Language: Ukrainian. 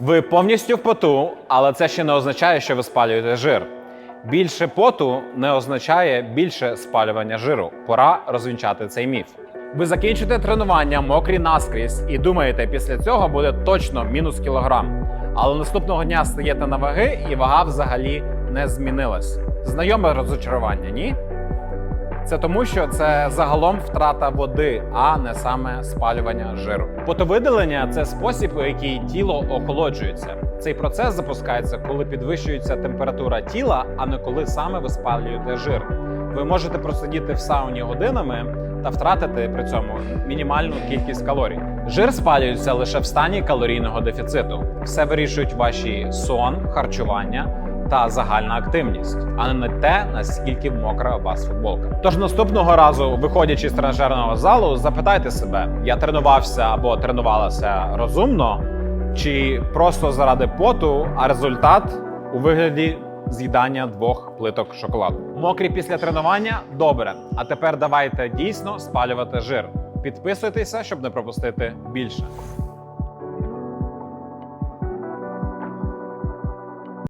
Ви повністю в поту, але це ще не означає, що ви спалюєте жир. Більше поту не означає більше спалювання жиру. Пора розвінчати цей міф. Ви закінчите тренування мокрі наскрізь і думаєте, після цього буде точно мінус кілограм. Але наступного дня стаєте на ваги, і вага взагалі не змінилась. Знайоме розочарування, ні? Це тому, що це загалом втрата води, а не саме спалювання жиру. Потовидалення це спосіб, у який тіло охолоджується. Цей процес запускається, коли підвищується температура тіла, а не коли саме ви спалюєте жир. Ви можете просидіти в сауні годинами та втратити при цьому мінімальну кількість калорій. Жир спалюється лише в стані калорійного дефіциту. Все вирішують ваші сон, харчування та загальна активність, а не те, наскільки мокра у вас футболка. Тож наступного разу, виходячи з тренажерного залу, запитайте себе: я тренувався або тренувалася розумно, чи просто заради поту, а результат у вигляді з'їдання двох плиток шоколаду. Мокрі після тренування добре. А тепер давайте дійсно спалювати жир. Підписуйтеся, щоб не пропустити більше.